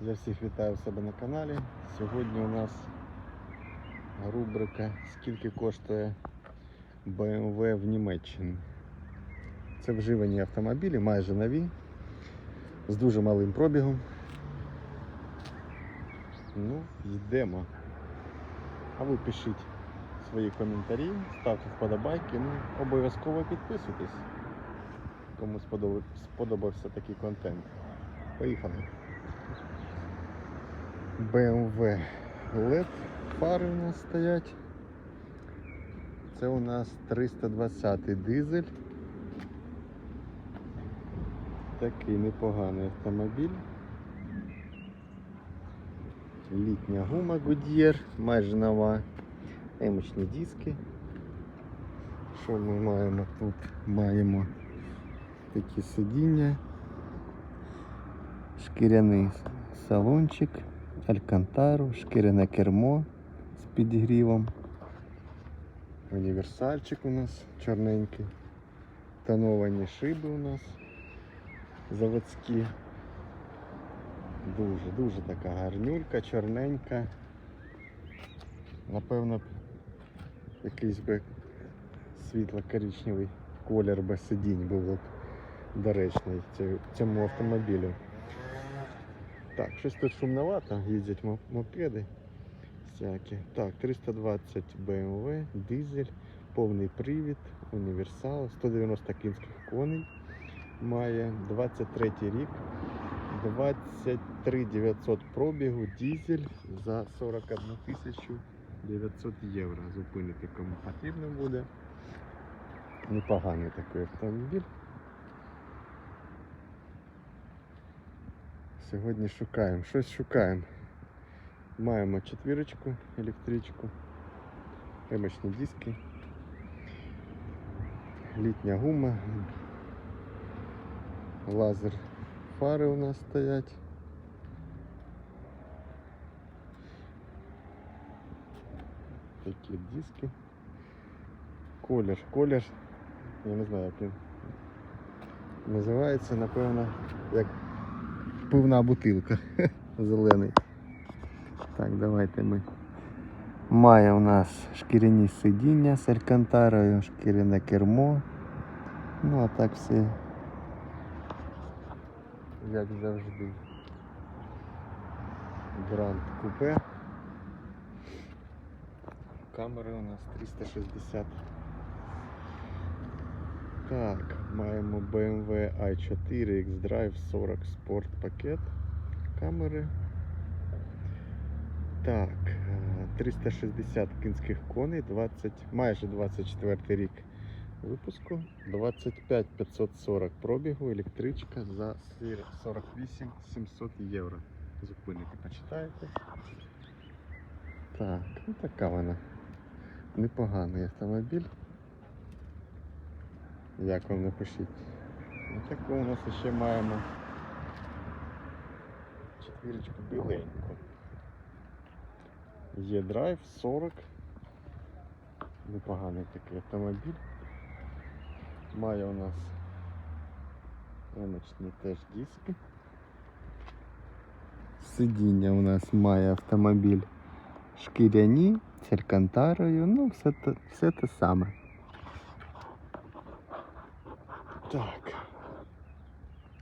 Я всіх вітаю в себе на каналі. Сьогодні у нас рубрика Скільки коштує BMW в Німеччині. Це вживані автомобілі, майже нові, з дуже малим пробігом. Ну, йдемо. А ви пишіть свої коментарі, ставте вподобайки, ну обов'язково підписуйтесь. Кому сподобався такий контент. Поїхали. BMW LED фари у нас стоять. Це у нас 320 дизель. Такий непоганий автомобіль. Літня гума Goodyear, майже нова. Емочні диски. Що ми маємо тут? Маємо такі сидіння. Шкіряний салончик, алькантару, шкіряне кермо з підігрівом. Універсальчик у нас чорненький. Тоновані шиби у нас заводські. Дуже, дуже така гарнюлька, чорненька. Напевно, якийсь би світло-коричневий колір би сидінь був доречний цьому автомобілю. Так, щось тут шумновато, їздять мо- мопеди всякі. Так, 320 BMW, дизель, повний привід, універсал, 190 кінських коней. Має 23 рік, 23 900 пробігу, дизель за 41 тисячу 900 євро. Зупинити кому потрібно буде. Непоганий такий автомобіль. Сьогодні шукаємо, щось шукаємо. Маємо четвірочку, електричку, ремочні диски, літня гума, лазер фари у нас стоять. Такі диски. Колір, колір, я не знаю, як він називається, напевно, як пивна бутилка зелений. Так, давайте ми. Має у нас шкіряні сидіння з алькантарою, шкіряне кермо. Ну а так все як завжди. Гранд купе. Камери у нас 360. Так, маємо BMW i4 X-Drive 40 Sport пакет. Камери. Так, е, 360 кінських коней, 20, майже 24 рік випуску, 25 540 пробігу, електричка за 48 700 євро. Зупините, почитаєте. Так, ну така вона. Непоганий автомобіль. Як вам напишіть. Ну таку у нас ще маємо четвірочку біленьку. Є драйв 40. Непоганий такий автомобіль. Має у нас ремочні теж диски. Сидіння у нас має автомобіль шкіряні, з алькантарою, ну все те, все те саме. Так.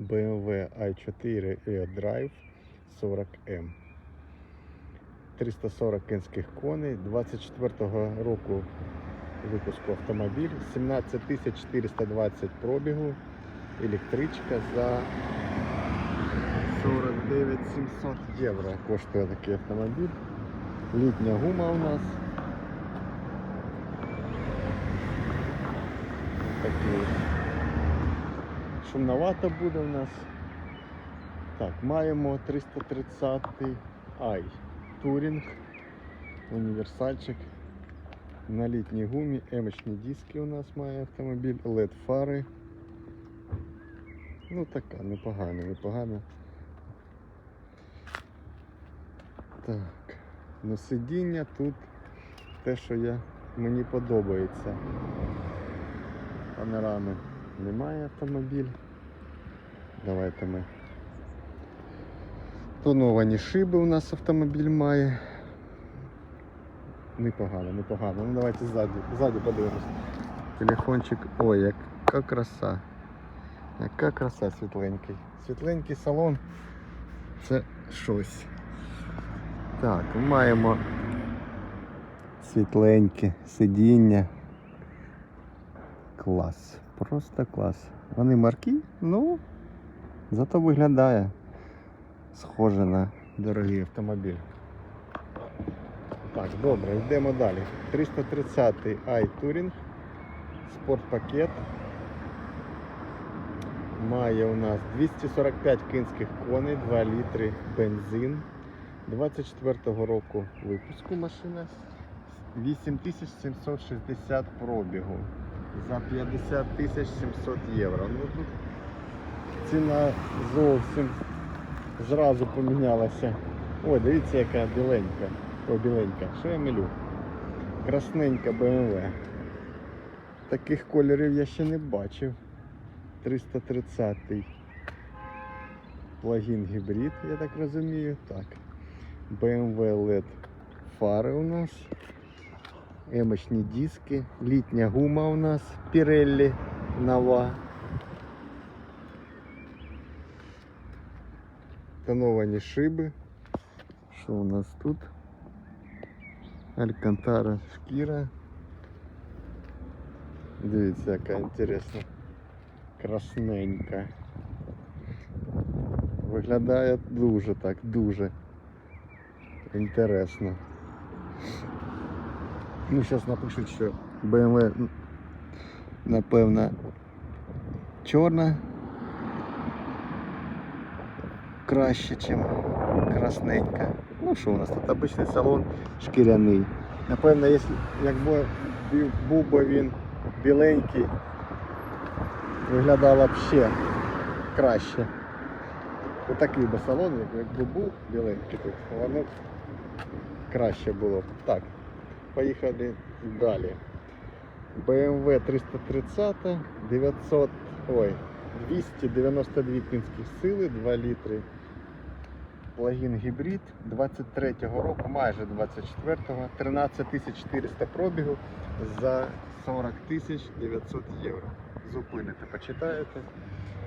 BMW i4 e-Drive 40M. 340 кінських коней, 24-го року випуску автомобіль, 17 420 пробігу, електричка за 49 700 євро коштує такий автомобіль. Літня гума у нас. Такий. Шумновато буде у нас. Так, маємо 330 i Турінг, універсальчик. На літній гумі, емочні диски у нас має автомобіль, LED фари. Ну така, непогана, непогана. Так. Ну сидіння тут те, що я, мені подобається. Панорами немає автомобіль. Давайте ми Тоновані шиби у нас автомобіль має. Непогано, непогано. Ну давайте ззаді, ззаді подивимось. Телефончик. Ой, яка краса. Яка краса світленький. Світленький салон. Це щось. Так, маємо світленьке сидіння. Клас. Просто клас. Вони маркі, ну, зато виглядає схоже на дорогий автомобіль. Так, добре, йдемо далі. 330 i Touring, спортпакет. Має у нас 245 кінських коней, 2 літри бензин. 24-го року випуску машина. 8760 пробігу. За 50 тисяч 700 євро. Ну тут ціна зовсім зразу помінялася. Ой, дивіться, яка біленька. О, біленька. Що я милю? Красненька BMW. Таких кольорів я ще не бачив. 330-й плагін гібрид, я так розумію. Так. BMW LED фари у нас. Емочні диски, літня гума у нас Pirelli нова. Тоновані шиби. Що у нас тут? Алькантара шкіра. Дивіться, яка інтересна. Красненька. Виглядає дуже так, дуже інтересно. Ну, зараз напишуть, що BMW, напевно, чорна краще, ніж красненька. Ну що у нас тут обичний салон шкіряний. Напевно, якби був би він біленький, виглядало б ще краще. Отакий би салон, як- якби був біленький тут, воно краще було б. Так, поїхали далі. BMW 330, 900, ой, 292 кінських сили, 2 літри. Плагін гібрид 23-го року, майже 24-го, 13 400 пробігу за 40 900 євро. Зупините, почитаєте.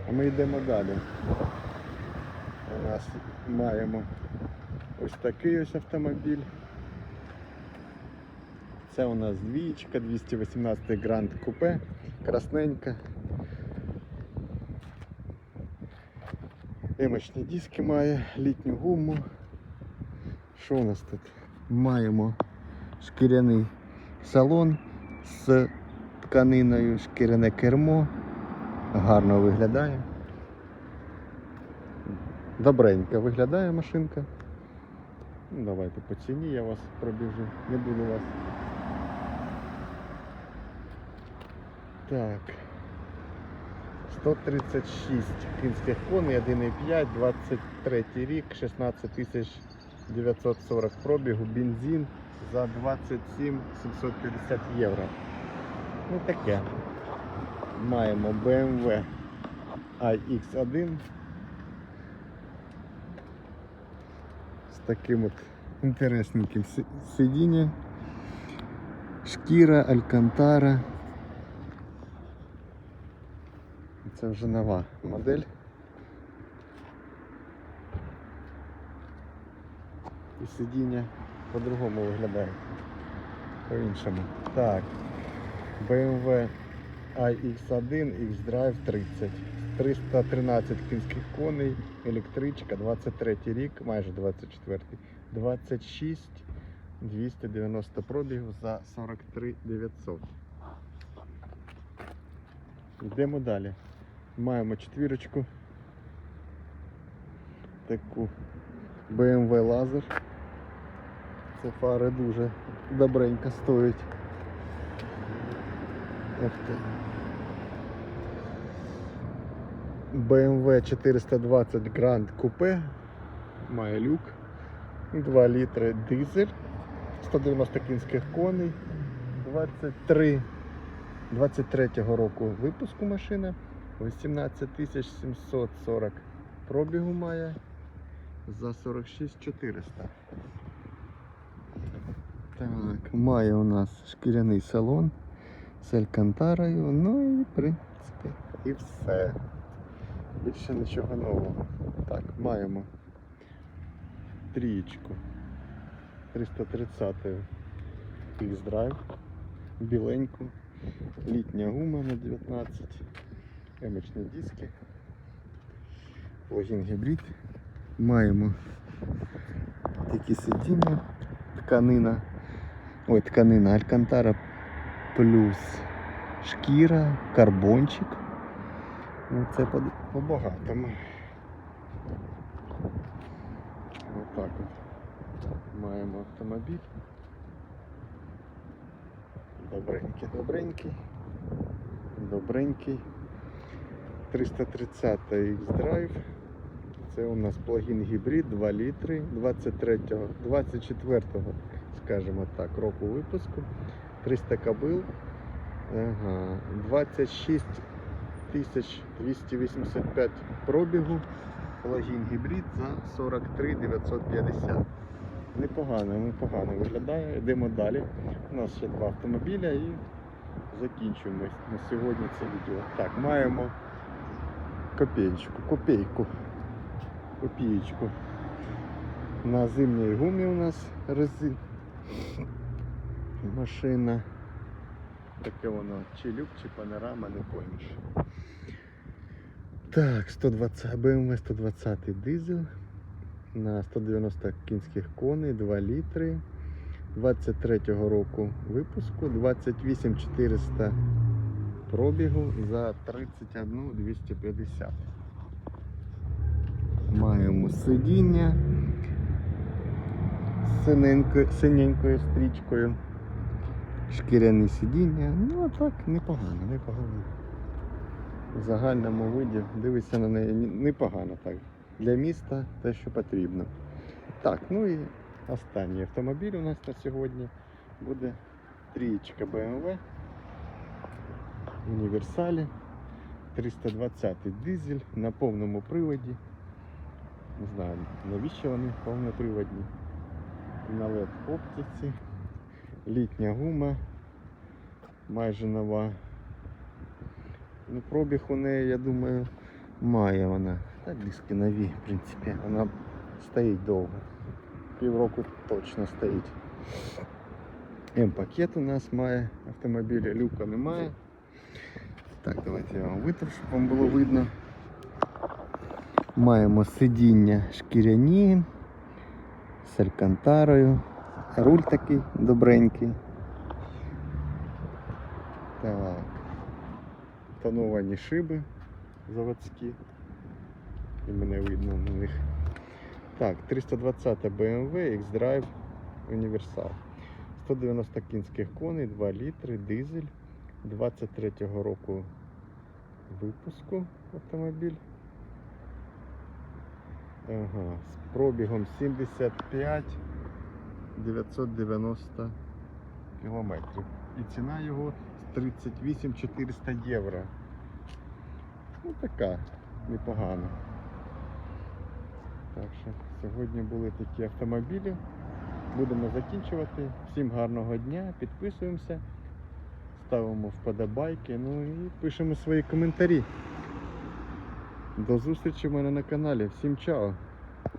А ми йдемо далі. У нас маємо ось такий ось автомобіль. Це у нас двієчка, 218 Grand Coupe, красненька. Емочні диски має, літню гуму. Що у нас тут? Маємо шкіряний салон з тканиною, шкіряне кермо. Гарно виглядає. Добренько виглядає машинка. Ну, давайте по ціні я вас пробіжу. Не буду вас. Так. 136 кінських коней, 1,5, 23 рік, 16 тисяч 940 пробігу, бензин за 27 750 євро. Ну таке. Маємо BMW iX1 з таким от інтересненьким сидінням. Шкіра, алькантара. Це вже нова модель. І сидіння по-другому виглядає. По-іншому. Так. BMW iX1, X-Drive 30. 313 кінських коней, електричка, 23 рік, майже 24. 26 290 пробігів за 43 900. Йдемо далі. Маємо четвірочку. Таку BMW Laser. Це фари дуже добренько стоять. BMW 420 Grand Coupe. Має люк. 2 літри дизель. 190 кінських коней. 23 23-го року випуску машина. 18 740 пробігу має. за 46 400. Так, має у нас шкіряний салон з алькантарою, ну і в принципі і все. Більше нічого нового. Так, маємо трієчку 330 X-Drive, біленьку, літня гума на 19, емочні диски, плагін гібрид. Маємо такі сидіння, тканина, ой, тканина Алькантара плюс шкіра, карбончик. Ну, це по, по багатому. Отак от. Маємо автомобіль. Добренький, добренький. Добренький. 330 X-Drive. Це у нас плагін гібрид 2 літри 23-го, 24-го, скажімо так, року випуску. 300 кобил. Ага. 26 285 пробігу. Плагін гібрид за 43 950. Непогано, непогано виглядає. Йдемо далі. У нас ще два автомобіля і закінчуємо на сьогодні це відео. Так, маємо копеечку, копейку, копієчку. На зимній гумі у нас резин. Машина. Таке воно чи люк, чи панорама, не поймеш. Так, 120 BMW 120 дизель на 190 кінських коней, 2 літри. 23-го року випуску, 28 400 пробігу за 31 250. Маємо сидіння з синенькою, стрічкою. Шкіряне сидіння. Ну а так непогано, непогано. В загальному виді дивися на неї непогано так. Для міста те, що потрібно. Так, ну і останній автомобіль у нас на сьогодні буде трієчка BMW універсалі 320 дизель на повному приводі. Не знаю, навіщо вони повноприводні. На LED оптиці. Літня гума, майже нова. Ну, пробіг у неї, я думаю, має вона. Та диски нові, в принципі. Вона стоїть довго. Півроку точно стоїть. М-пакет у нас має автомобіль, люка немає. Так, давайте я вам витру, щоб вам було видно. Маємо сидіння шкіряні з алькантарою. Руль такий добренький. Так. Тоновані шиби заводські. І мене видно на них. Так, 320 BMW X-Drive Універсал. 190 кінських коней, 2 літри, дизель. 23-го року випуску автомобіль. Ага, з пробігом 75 990 кілометрів. І ціна його 38 400 євро. Ну така непогана. Так що сьогодні були такі автомобілі. Будемо закінчувати. Всім гарного дня, підписуємося, ставимо вподобайки, ну і пишемо свої коментарі. До зустрічі в мене на каналі. Всім чао!